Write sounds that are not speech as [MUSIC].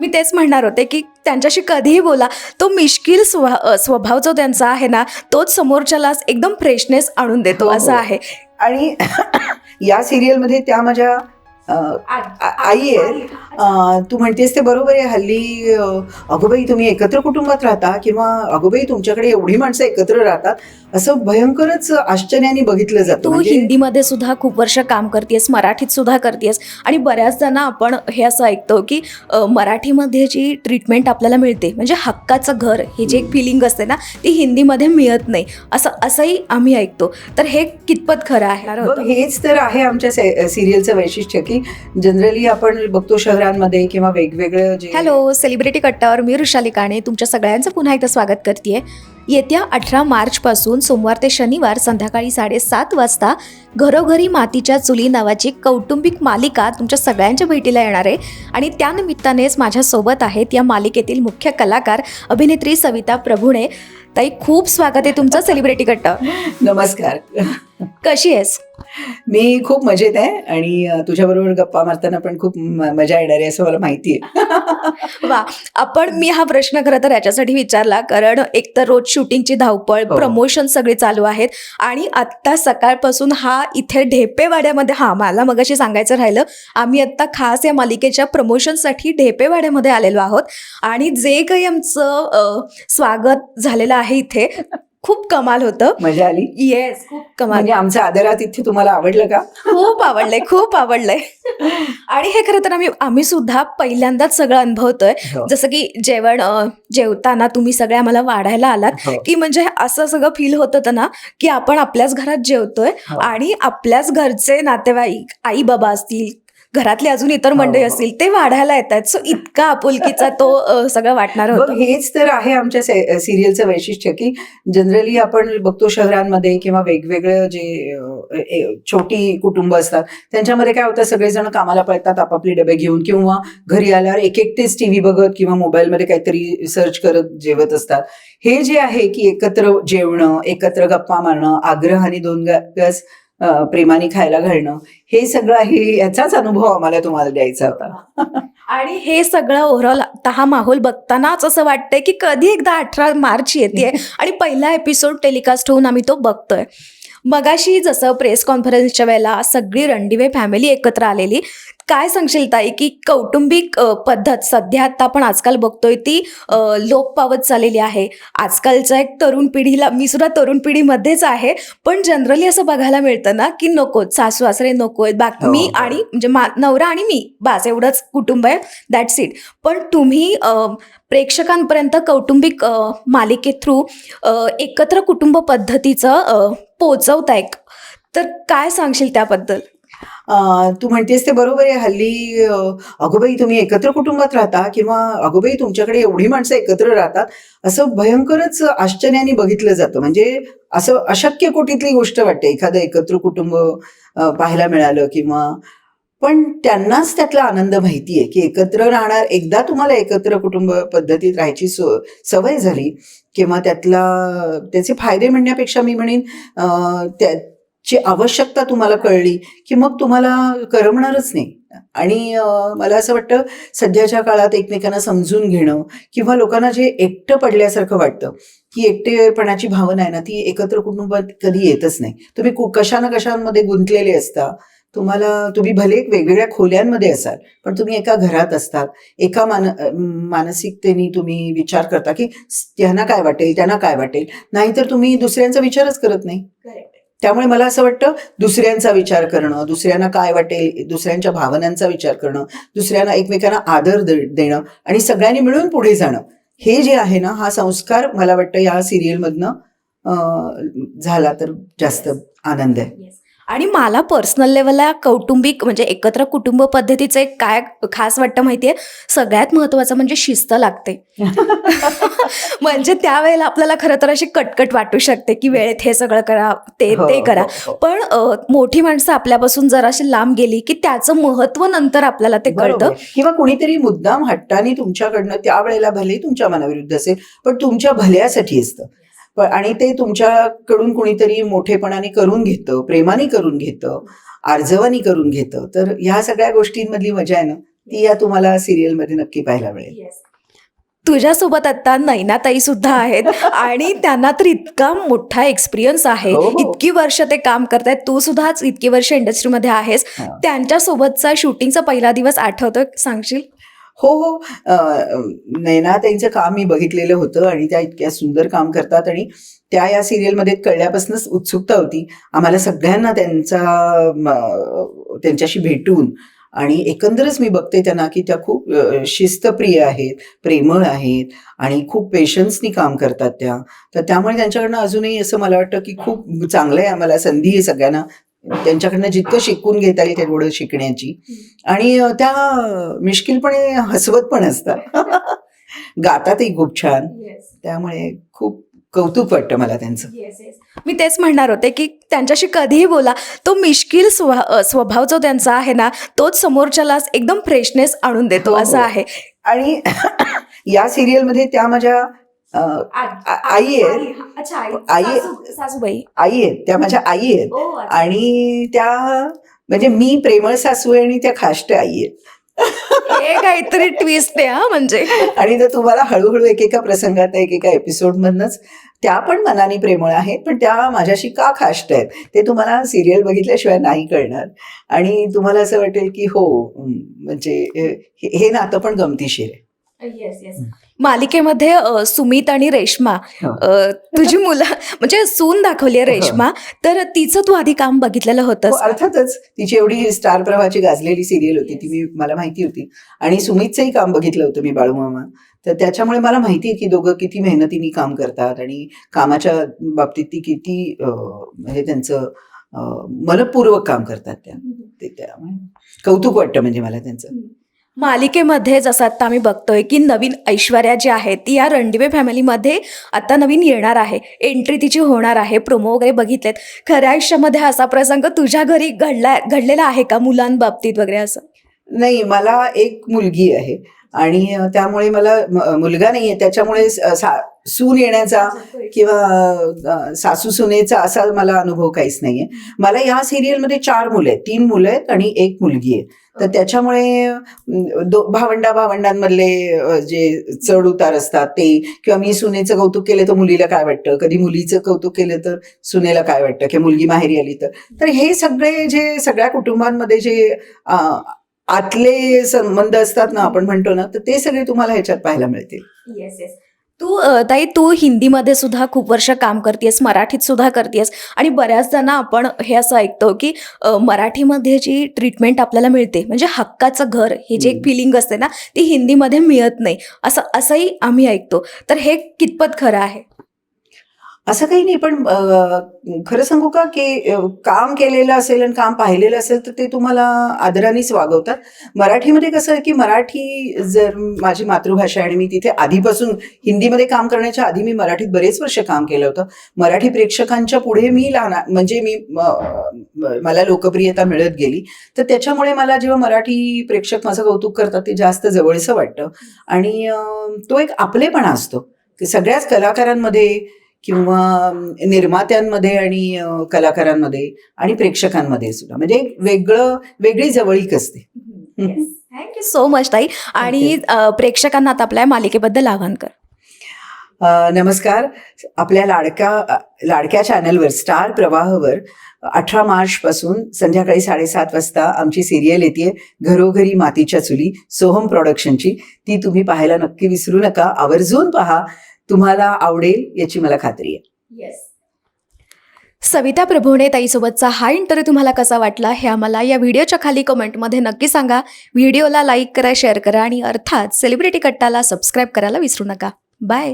मी तेच म्हणणार होते की त्यांच्याशी कधीही बोला. तो मिश्किल स्व स्वभाव जो त्यांचा आहे ना तोच समोरच्याला एकदम फ्रेशनेस आणून देतो हो, असं हो. आहे. आणि या सिरियलमध्ये त्या माझ्या आई आहे. तू म्हणतेस ते बरोबर आहे हल्ली अगोबाई तुम्ही एकत्र कुटुंबात राहता किंवा अगोबाई तुमच्याकडे एवढी माणसं एकत्र राहतात असं भयंकरच आश्चर्याने बघितलं जातं. तू म्हणजे हिंदीमध्ये सुद्धा खूप वर्ष काम करतेस मराठीत सुद्धा करतेस आणि बऱ्याचदा ना आपण हे असं ऐकतो की मराठीमध्ये जी ट्रीटमेंट आपल्याला मिळते म्हणजे हक्काचं घर हे जे एक फिलिंग असते ना ती हिंदीमध्ये मिळत नाही. असं असंही आम्ही ऐकतो. तर हे कितपत खरं आहे? हेच तर आहे आमच्या सिरियलचं वैशिष्ट्य की जनरली आपण बघतो शहरांमध्ये किंवा वेगवेगळं जे हॅलो सेलिब्रिटी कट्टावर मी ऋषाली काणे तुमच्या सगळ्यांचं पुन्हा एकदा स्वागत करते येत्या अठरा मार्चपासून सोमवार ते शनिवार संध्याकाळी साडेसात वाजता घरोघरी मातीच्या चुली नावाची कौटुंबिक मालिका तुमच्या सगळ्यांच्या भेटीला येणार आहे. आणि त्यानिमित्तानेच माझ्यासोबत आहेत या मालिकेतील मुख्य कलाकार अभिनेत्री सविता प्रभुणे. ताई खूप स्वागत आहे तुमचं सेलिब्रिटी कट्टा नमस्कार. कशी आहेस? मी खूप मजेत आहे आणि तुझ्याबरोबर गप्पा मारताना पण खूप मजा येणार आहे असं मला माहिती आहे. वा आपण मी हा प्रश्न खरं तर याच्यासाठी विचारला कारण एक तर रोज शूटिंगची धावपळ हो. प्रमोशन सगळे चालू आहेत आणि आत्ता सकाळपासून हा इथे ढेपेवाड्यामध्ये हा मला मगाशी सांगायचं राहिलं आम्ही आत्ता खास या मालिकेच्या प्रमोशनसाठी ढेपेवाड्यामध्ये आलेलो आहोत आणि जे काही आमचं स्वागत झालेलं आहे इथे खूप कमाल होतं मजा आली येस खूप कमाल म्हणजे आमचं आदरात इथे तुम्हाला आवडलं का खूप आवडलंय खूप आवडलंय आणि हे खरं तर आम्ही आम्ही सुद्धा पहिल्यांदाच सगळं अनुभवतोय हो. जसं की जेवण जेवताना तुम्ही सगळे आम्हाला वाढायला आलात हो. की म्हणजे असं सगळं फील होत होतं ना की आपण आपल्याच घरात जेवतोय हो. आणि आपल्याच घरचे नातेवाईक आई बाबा असतील घरातले अजून इतर मंडळी हो. असतील ते वाढायला येत आहेत सो इतका आपुलकीचा तो सगळं वाटणार होतं. हेच तर आहे आमच्या सिरियलचं वैशिष्ट्य की जनरली आपण बघतो शहरांमध्ये किंवा वेगवेगळं जे छोटी कुटुंब असतात त्यांच्यामध्ये काय होतं सगळेजण कामाला पळतात आपापले डबे घेऊन किंवा घरी आल्यावर एक एकटेच टीव्ही बघत किंवा मोबाईलमध्ये काहीतरी सर्च करत जेवत असतात. हे जे आहे की एकत्र जेवणं एकत्र गप्पा मारणं आग्रहाने दोन गस प्रेमाने खायला घालणं हे सगळं आहे याचाच अनुभव आम्हाला तुम्हाला द्यायचा होता. आणि हे सगळं ओव्हरऑल आता हा माहोल बघतानाच असं वाटतंय की कधी एकदा अठरा मार्च येते आणि पहिला एपिसोड टेलिकास्ट होऊन आम्ही तो बघतोय. मगाशी जसं प्रेस कॉन्फरन्सच्या वेळेला सगळी रणदिवे फॅमिली एकत्र आलेली काय सांगशील ताई की कौटुंबिक पद्धत सध्या आता आपण आजकाल बघतोय ती लोप पावत चाललेली आहे. आजकालच्या एक तरुण पिढीला मी सुद्धा तरुण पिढीमध्येच आहे पण जनरली असं बघायला मिळतं ना की नको सासू सासरे नको आहेत. बाकी हो, मी. आणि म्हणजे मा नवरा आणि मी बास एवढंच कुटुंब आहे दॅट्स इट पण तुम्ही प्रेक्षकांपर्यंत कौटुंबिक मालिके थ्रू एकत्र कुटुंब पद्धतीचं अ, पोहोचवताय तर काय सांगशील त्याबद्दल? तू म्हणतेस ते बरोबर आहे हल्ली अगोबाई तुम्ही एकत्र कुटुंबात राहता किंवा अगोबाई तुमच्याकडे एवढी माणसं एकत्र राहतात असं भयंकरच आश्चर्याने बघितलं जातं. म्हणजे असं अशक्य कोटीतली गोष्ट वाटते एखादं एकत्र कुटुंब पाहायला मिळालं किंवा पण त्यांनाच त्यातला आनंद माहिती आहे की एकत्र राहणार एकदा तुम्हाला एकत्र कुटुंब पद्धतीत राहायची सो सवय झाली किंवा त्यातला त्याचे फायदे म्हणण्यापेक्षा मी म्हणेन ची आवश्यकता तुम्हाला कळली की मग तुम्हाला करमणारच नाही. आणि मला असं वाटतं सध्याच्या काळात एकमेकांना समजून घेणं किंवा लोकांना जे एकटं पडल्यासारखं वाटतं की एकटेपणाची भावना आहे ना ती एकत्र कुटुंबात कधी येतच नाही. तुम्ही कु- कशा ना कशांमध्ये गुंतलेले असता तुम्हाला तुम्ही भले वेगवेगळ्या खोल्यांमध्ये असाल पण तुम्ही एका घरात असतात एका मान मानसिकतेने तुम्ही विचार करता की त्यांना काय वाटेल त्यांना काय वाटेल नाहीतर तुम्ही दुसऱ्यांचा विचारच करत नाही. त्यामुळे मला असं वाटतं दुसऱ्यांचा विचार करणं दुसऱ्यांना काय वाटेल दुसऱ्यांच्या भावनांचा विचार करणं दुसऱ्यांना एकमेकांना आदर देणं आणि सगळ्यांनी मिळून पुढे जाणं. हे जे आहे ना हा संस्कार मला वाटतं या सिरियलमधनं झाला तर जास्त आनंद आहे. आणि मला पर्सनल लेवलला कौटुंबिक म्हणजे एकत्र कुटुंब पद्धतीचं एक काय खास वाटतं माहितीये? सगळ्यात महत्वाचं म्हणजे शिस्त लागते. [LAUGHS] म्हणजे त्यावेळेला आपल्याला खरं तर अशी कटकट वाटू शकते की वेळेत हे सगळं करा ते हो, ते करा. हो, हो. पण मोठी माणसं आपल्यापासून जराशी लांब गेली की त्याचं महत्त्व नंतर आपल्याला ते. कळतं. किंवा कुणीतरी मुद्दाम हट्टाने तुमच्याकडनं त्यावेळेला भले तुमच्या मनाविरुद्ध असेल पण तुमच्या भल्यासाठी असतं. आणि ते तुमच्याकडून कुणीतरी मोठेपणाने करून घेतं प्रेमाने करून घेतं आर्जवानी करून घेतं. तर ह्या सगळ्या गोष्टींमधली मजा आहे ना? ती या तुम्हाला सिरियलमध्ये नक्की पाहायला मिळेल. तुझ्यासोबत आता नैनाताई सुद्धा आहेत [LAUGHS] आणि त्यांना तर इतका मोठा एक्सपिरियन्स आहे. हो, हो. इतकी वर्ष ते काम करतायत. तू सुद्धाच इतकी वर्ष इंडस्ट्रीमध्ये आहेस. त्यांच्यासोबतचा शूटिंगचा पहिला दिवस आठवतोय? सांगशील? हो हो. अं, नैना त्यांचं काम मी बघितलेलं होतं आणि त्या इतक्या सुंदर काम करतात आणि त्या या सिरियलमध्ये कळल्यापासूनच उत्सुकता होती. आम्हाला सगळ्यांना त्यांचा त्यांच्याशी भेटून आणि एकंदरच मी बघते त्यांना की त्या खूप शिस्तप्रिय आहेत प्रेमळ आहेत आणि खूप पेशन्सनी काम करतात त्या. तर त्यामुळे त्यांच्याकडनं अजूनही असं मला वाटतं की खूप चांगलं आहे आम्हाला संधी आहे सगळ्यांना त्यांच्याकडनं जितकं शिकून घेता येईल तेवढं शिकण्याची. आणि त्या मिश्किलपणे हसवत पण असतात. [LAUGHS] गातातही खूप छान. त्यामुळे खूप कौतुक वाटतं मला त्यांचं. मी तेच म्हणणार होते की त्यांच्याशी कधीही बोला तो मिश्किल स्वभाव जो त्यांचा आहे ना तोच समोरच्याला एकदम फ्रेशनेस आणून देतो हो, हो. असं आहे. आणि या सिरियलमध्ये त्या माझ्या आई आहे. आई- सासू- सासूबाई. आई आहेत. त्या माझ्या आई आहेत. आणि त्या म्हणजे मी प्रेमळ सासू आहे आणि त्या खाष्ट आई आहेत. काहीतरी ट्विस्ट आहे हा म्हणजे. आणि तर तुम्हाला हळूहळू एकेका प्रसंगात एकेका एपिसोड मधनच त्या पण मनाने प्रेमळ आहेत पण त्या माझ्याशी का खाष्ट आहेत? ते तुम्हाला सिरियल बघितल्याशिवाय नाही कळणार. आणि तुम्हाला असं वाटेल की हो म्हणजे हे नातं पण गमतीशीर आहे. मालिकेमध्ये अ, सुमित आणि रेश्मा. हो. अ, तुझी मुलं म्हणजे सून दाखवली आहे रेश्मा. तर तिचं तू आधी काम बघितलेलं हो, होतं अर्थातच तिची एवढी स्टार प्रवाहाची गाजलेली सिरियल होती ती मी मला माहिती होती. आणि सुमितचंही काम बघितलं होतं मी बाळूमामा तर त्याच्यामुळे मला माहिती आहे की दोघं किती मेहनतीने काम करतात आणि कामाच्या बाबतीत ती किती अं, म्हणजे त्यांचं अं, मनपूर्वक काम करतात त्या. ते त्यामुळे कौतुक वाटतं म्हणजे मला त्यांचं. मालिकेमध्ये जसं आता आम्ही बघतोय की नवीन ऐश्वर्या जी आहे ती या रणदिवे फॅमिलीमध्ये आता नवीन येणार आहे. एंट्री तिची होणार आहे प्रोमो वगैरे बघितलेत. खऱ्या आयुष्यामध्ये असा प्रसंग तुझ्या घरी घडला घडलेला आहे का मुलांबाबतीत वगैरे असं? नाही मला एक मुलगी आहे आणि त्यामुळे मला मुलगा नाहीये त्याच्यामुळे सून येण्याचा किंवा सासू सुनेचा असा मला अनुभव काहीच नाहीये. मला या सिरियलमध्ये चार मुलं आहेत. तीन मुलं आहेत आणि एक मुलगी आहे. तर त्याच्यामुळे दो भावंडा भावंडांमधले जे चढ उतार असतात ते किंवा मी सुनेचं कौतुक केलं तर मुलीला काय वाटतं? कधी मुलीचं कौतुक केलं तर सुनेला काय वाटतं? किंवा मुलगी माहेरी आली तर? तर हे सगळे जे सगळ्या कुटुंबांमध्ये जे आतले संबंध असतात ना आपण म्हणतो ना तर ते सगळे तुम्हाला ह्याच्यात पाहायला मिळतील. येस येस तू ताई तू हिंदीमध्ये सुद्धा खूप वर्ष काम करतेस मराठीत सुद्धा करतेस आणि बऱ्याचदा ना आपण हे असं ऐकतो की मराठीमध्ये जी ट्रीटमेंट आपल्याला मिळते म्हणजे हक्काचं घर हे जे एक. फिलिंग असते ना ती हिंदीमध्ये मिळत नाही असं असंही आम्ही ऐकतो तर हे कितपत खरं आहे असं काही नाही पण खरं सांगू का की काम केलेलं असेल आणि काम पाहिलेलं असेल तर ते तुम्हाला आदरानेच वागवतात. मराठीमध्ये कसं आहे की मराठी जर माझी मातृभाषा आहे आणि मी तिथे आधीपासून हिंदीमध्ये काम करण्याच्या आधी मी मराठीत बरेच वर्ष काम केलं होतं. मराठी प्रेक्षकांच्या पुढे मी लहान म्हणजे मी मला लोकप्रियता मिळत गेली. तर त्याच्यामुळे मला जेव्हा मराठी प्रेक्षक माझं कौतुक करतात ते जास्त जवळचं वाटतं. आणि तो एक आपलेपणा असतो. की सगळ्याच कलाकारांमध्ये किंवा निर्मात्यांमध्ये आणि कलाकारांमध्ये आणि प्रेक्षकांमध्ये सुद्धा. म्हणजे एक वेगळं वेगळी जवळीक असते. थँक्यू सो मच ताई. आणि प्रेक्षकांना आता आपल्या मालिकेबद्दल आवाहन कर. नमस्कार. आपल्या लाडक्या लाडक्या चॅनलवर स्टार प्रवाहवर अठरा मार्च पासून संध्याकाळी साडेसात वाजता आमची सिरियल येते घरोघरी मातीच्या चुली सोहम प्रोडक्शनची ती तुम्ही पाहायला नक्की विसरू नका. आवर्जून पहा. तुम्हाला आवडेल याची मला खात्री आहे. सविता प्रभूणे ताईसोबतचा हा इंटरव्ह्यू तुम्हाला कसा वाटला हे आम्हाला या व्हिडिओच्या खाली कमेंटमध्ये नक्की सांगा. व्हिडिओला लाईक करा शेअर करा आणि अर्थात सेलिब्रिटी कट्टाला सबस्क्राईब करायला विसरू नका. बाय